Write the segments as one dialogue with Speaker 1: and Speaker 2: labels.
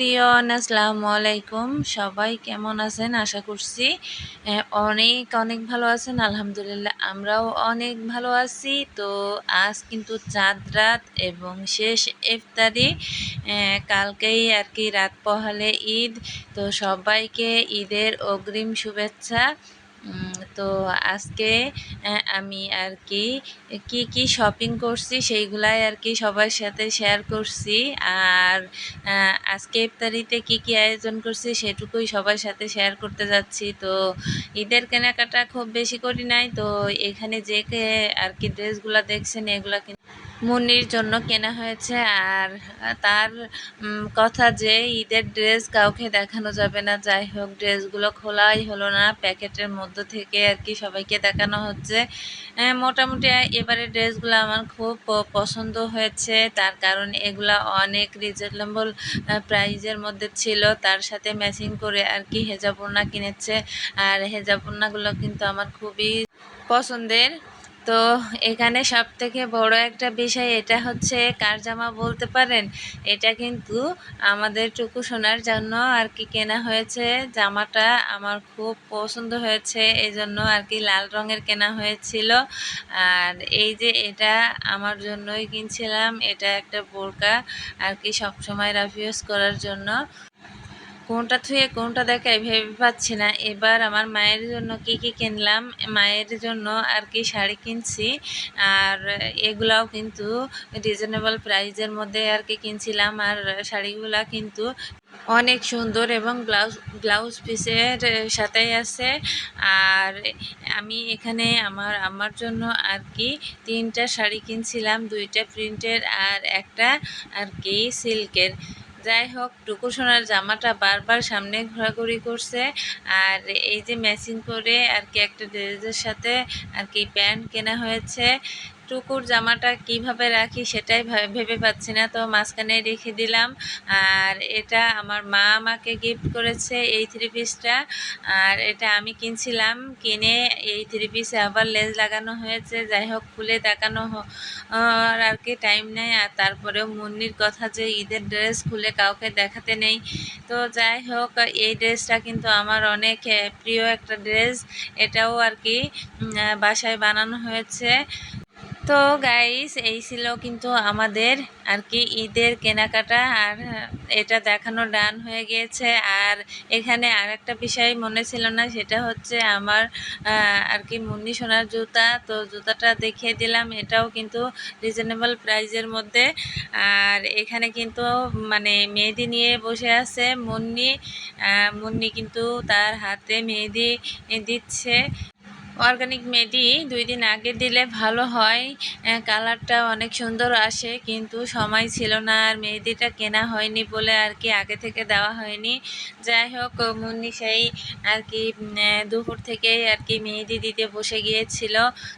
Speaker 1: Everyone, আসসালামু আলাইকুম। সবাই কেমন আছেন? আশা করছি অনেক অনেক ভালো আছেন। আলহামদুলিল্লাহ, আমরাও অনেক ভালো আছি। তো আজ কিন্তু চাঁদ রাত এবং শেষ ইফতারি কালকেই আর কি রাত পহালে ঈদ। তো সবাইকে ঈদের অগ্রিম শুভেচ্ছা। তো আজকে আমি আর কি কি কি শপিং করছি সেইগুলাই আর কি সবার সাথে শেয়ার করছি। আর আজকে ইফতারিতে কি কি আয়োজন করছি সেটুকুই সবার সাথে শেয়ার করতে যাচ্ছি। তো ঈদের কেনাকাটা খুব বেশি করি নাই। তো এখানে যে আর কি ড্রেসগুলো দেখছেন এগুলো কিন্তু মুন্নির জন্য কেনা হয়েছে আর তার কথা যে ঈদের ড্রেস কাউকে দেখানো যাবে না, যাই হোক, ড্রেসগুলো খোলাই হলো না, প্যাকেটের মধ্য থেকে আর কি সবাইকে দেখানো হচ্ছে। মোটামুটি এবারে ড্রেসগুলো আমার খুব পছন্দ হয়েছে, তার কারণ এগুলো অনেক রিজনেবল প্রাইজের মধ্যে ছিল, তার সাথে ম্যাচিং করে আর কি হেজাবুন্না কিনেছে। আর হেজাবুন্নাগুলো কিন্তু আমার খুবই পছন্দের। তো এখানে সব থেকে বড় একটা বিষয় এটা হচ্ছে কার জামা বলতে পারেন? এটা কিন্তু আমাদের টুকু শোনার জন্য আর কি কেনা হয়েছে। জামাটা আমার খুব পছন্দ হয়েছে এই জন্য আর কি লাল রঙের কেনা হয়েছিল। আর এই যে এটা আমার জন্যই কিনছিলাম, এটা একটা বোরকা আর কি সবসময় রাফিউজ করার জন্য। কোনটা থুয়ে কোনটা দেখাই ভেবে পাচ্ছি না। এবার আমার মায়ের জন্য কি কি কিনলাম, মায়ের জন্য আর কি শাড়ি কিনছি। আর এগুলাও কিন্তু রিজনেবল প্রাইজের মধ্যে আর কি কিনছিলাম। আর শাড়িগুলা কিন্তু অনেক সুন্দর এবং ব্লাউজ ব্লাউজ পিসের সাথেই আছে। আর আমি এখানে আমার আমার জন্য আর কি তিনটা শাড়ি কিনছিলাম, দুইটা প্রিন্টের আর একটা আর কি সিল্কের যাই হোক, টুকু সোনার জামাটা বারবার সামনে ঘোরাঘুরি করছে। আর এই যে ম্যাচিং করে আর কি একটা ড্রেসের সাথে আর কি প্যান্ট কেনা হয়েছে। টুকুর জামাটা কীভাবে রাখি সেটাই ভেবে পাচ্ছি না, তো মাঝখানে রেখে দিলাম। আর এটা আমার মা আমাকে গিফট করেছে এই থ্রি পিসটা আর এটা আমি কিনছিলাম, কিনে এই থ্রি পিসে আবার লেজ লাগানো হয়েছে। যাই হোক, খুলে দেখানো আর কি টাইম নেই। আর তারপরেও মুন্নির কথা যে ঈদের ড্রেস খুলে কাউকে দেখাতে নেই। তো যাই হোক, এই ড্রেসটা কিন্তু আমার অনেক প্রিয় একটা ড্রেস এটাও আর কি বাসায় বানানো হয়েছে। তো গাইস এই ছিল কিন্তু আমাদের আর কি ঈদের কেনাকাটা আর এটা দেখানো ডান হয়ে গিয়েছে। আর এখানে আর একটা বিষয় মনে ছিল না, সেটা হচ্ছে আমার আর কি মুন্নি সোনার জুতা। তো জুতাটা দেখিয়ে দিলাম, এটাও কিন্তু রিজনেবল প্রাইজের মধ্যে। আর এখানে কিন্তু মানে মেহেদি নিয়ে বসে আছে মুন্নি। মুন্নি কিন্তু তার হাতে মেহেদি দিচ্ছে। অর্গানিক মেডি দুই দিন আগে দিলে ভালো হয়। কালারটা অনেক সুন্দর আসে, কিন্তু সময় ছিল না আর মেহেদিটা কেনা হয়নি বলে আর কি আগে থেকে দেওয়া হয়নি। যাই হোক, মুন্নি সেই আর কি দুপুর থেকেই আর কি মেহেদি দিতে বসে গিয়েছিল।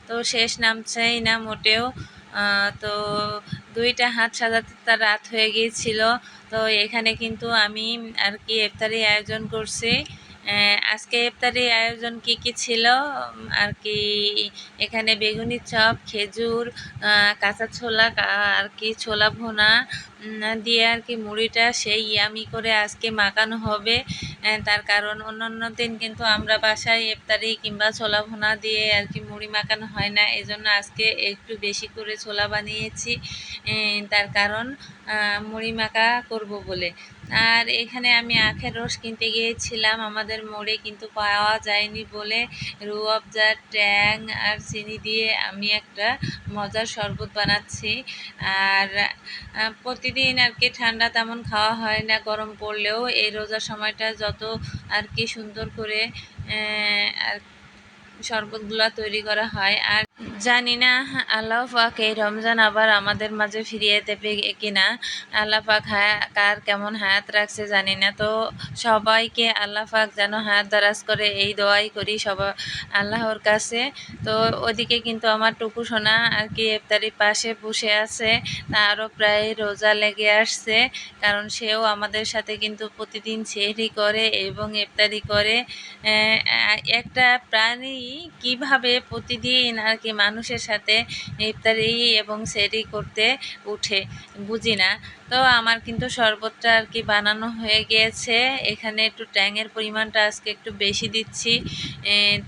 Speaker 1: তো শেষ নামছেই না মোটেও। তো দুইটা হাত সাজাতে তার রাত হয়ে গিয়েছিল। তো এখানে কিন্তু আমি আর কি ইফতারি আয়োজন করছি। আজকে ইফতারি আয়োজন কি কি ছিল? আর কি এখানে বেগুনি চপ, খেজুর কাঁচা ছোলা আর কি ছোলা ভোনা দিয়ে আর কি মুড়িটা সেই ইয়ামি করে আজকে মাখানো হবে। তার কারণ অন্যান্য দিন কিন্তু আমরা বাসায় ইফতারি কিংবা ছোলা ভোনা দিয়ে আর কি মুড়ি মাখানো হয় না। এই জন্য আজকে একটু বেশি করে ছোলা বানিয়েছি। তার কারণ মুড়ি মাখা করব বলে। আর এখানে আমি আখের রস কিনতে গিয়েছিলাম। আমাদের মোড়ে কিন্তু পাওয়া যায়নি বলে রু রুয়াবজা ট্যাং আর চিনি দিয়ে আমি একটা মজার শরবত বানাচ্ছি। আর প্রতিদিন আর কি ঠান্ডা তেমন খাওয়া হয় না, গরম পড়লেও এই রোজার সময়টা যত আর কি সুন্দর করে আর শরবতগুলো তৈরি করা হয়। আর জানি না, আল্লাহ পাক এই রমজান আবার আমাদের মাঝে ফিরিয়ে দেবে কিনা? আল্লাহ পাক কার কেমন হায়াত রাখছে জানি না। তো সবাইকে আল্লাহ পাক যেন হায়াত দারাজ করে এই দোয়াই করি সবাই আল্লাহর কাছে। তো ওদিকে কিন্তু আমার টুকু সোনা আর কি ইফতারির পাশে বসে আছে। তারও প্রায় রোজা লেগে আসছে। কারণ সেও আমাদের সাথে কিন্তু প্রতিদিন সেহরি করে এবং ইফতারি করে। একটা প্রাণী কীভাবে প্রতিদিন আর কি মানুষের সাথে ইফতারি এবং সেরি করতে উঠে, বুঝি না। তো আমার কিন্তু শরবতটা আর কি বানানো হয়ে গিয়েছে এখানে একটু ট্যাংয়ের পরিমাণটা আজকে একটু বেশি দিচ্ছি।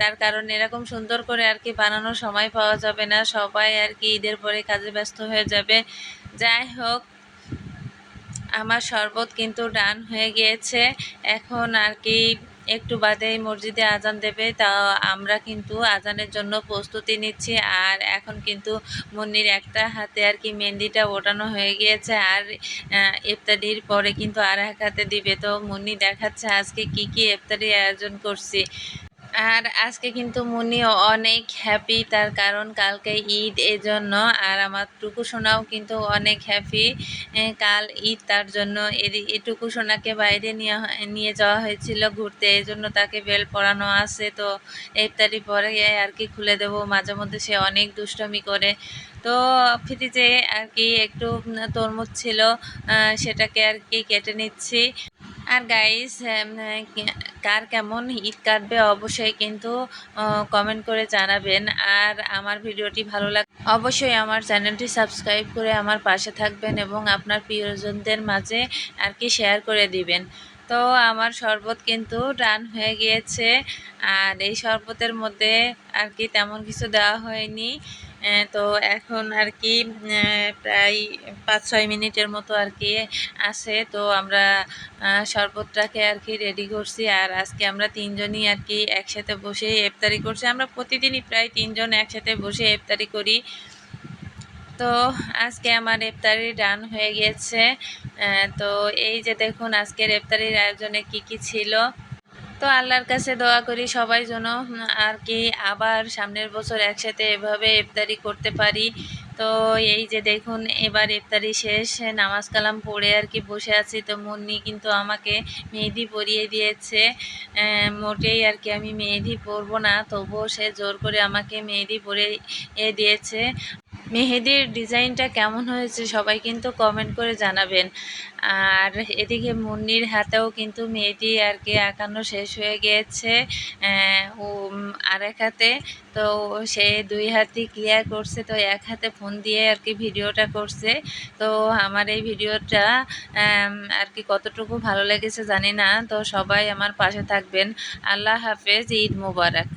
Speaker 1: তার কারণ এরকম সুন্দর করে আর কি বানানোর সময় পাওয়া যাবে না। সবাই আর কি ঈদের পরে কাজে ব্যস্ত হয়ে যাবে। যাই হোক, আমার শরবত কিন্তু ডান হয়ে গিয়েছে। এখন আর কি একটু বাদেই মসজিদে আজান দেবে, তা আমরা কিন্তু আজানের জন্য প্রস্তুতি নিচ্ছি। আর এখন কিন্তু মুন্নির একটা হাতে আর কি মেহেন্দিটা ওঠানো হয়ে গিয়েছে। আর ইফতারির পরে কিন্তু আর এক হাতে দিবে। তো মুন্নি দেখাচ্ছে আজকে কি কি ইফতারি আয়োজন করছি। আর আজকে কিন্তু মুনি অনেক হ্যাপি তার কারণ কালকে ঈদ এজন্য, আর আমার টুকু সোনাও কিন্তু অনেক হ্যাপি কাল ঈদ তার জন্য এই টুকু সোনাকে বাইরে নিয়ে নিয়ে যাওয়া হয়েছিল ঘুরতে এই জন্য তাকে বেল পরানো আছে, তো ইফতারি পরে আর কি খুলে দেবো, মাঝে মধ্যে সে অনেক দুষ্টমি করে, তো ফ্রিজে আর কি একটু তরমুজ ছিল সেটাকে আর কি কেটে নিচ্ছি। আর গাইস কার কেমন ঈদ কাটবে অবশ্যই কিন্তু কমেন্ট করে জানাবেন। আর আমার ভিডিওটি ভালো লাগ, অবশ্যই আমার চ্যানেলটি সাবস্ক্রাইব করে আমার পাশে থাকবেন এবং আপনার প্রিয়জনদের মাঝে আর কি শেয়ার করে দিবেন। তো আমার শরবত কিন্তু ডান হয়ে গিয়েছে। আর এই শরবতের মধ্যে আর কি তেমন কিছু দেওয়া হয়নি। তো এখন আর কি প্রায় পাঁচ ছয় মিনিটের মতো আর কি আছে। তো আমরা শরবতটাকে আর কি রেডি করছি। আর আজকে আমরা তিনজনই আর কি একসাথে বসে ইফতারি করছি। আমরা প্রতিদিনই প্রায় তিনজন একসাথে বসে ইফতারি করি। তো আজকে আমার ইফতারি ডান হয়ে গিয়েছে তো এই যে দেখুন, আজকের ইফতারির আয়োজনে কি কি ছিল। তো আল্লাহর কাছে দোয়া করি সবাই যেন আর কি আবার সামনের বছর একসাথে এভাবে ইফতারি করতে পারি। তো এই যে দেখুন, এবার ইফতারি শেষ, নামাজ কালাম পড়ে আর কি বসে আছি। তো মুন্নি কিন্তু আমাকে মেহেদি পরিয়ে দিয়েছে। মোটেই আর কি আমি মেহেদি পরবো না, তবুও সে জোর করে আমাকে মেহেদি পরিয়ে দিয়েছে। মেহেদির ডিজাইনটা কেমন হয়েছে সবাই কিন্তু কমেন্ট করে জানাবেন। আর এদিকে মুন্নির হাতেও কিন্তু মেহেদি আর কি আঁকানো শেষ হয়ে গিয়েছে। ও আর এক হাতে তো সে দুই হাতই ক্লিয়ার করছে, তো এক হাতে ফোন দিয়ে আর কি ভিডিওটা করছে। তো আমার এই ভিডিওটা আর কি কতটুকু ভালো লেগেছে জানি না, তো সবাই আমার পাশে থাকবেন। আল্লাহ হাফেজ, ঈদ মুবারক।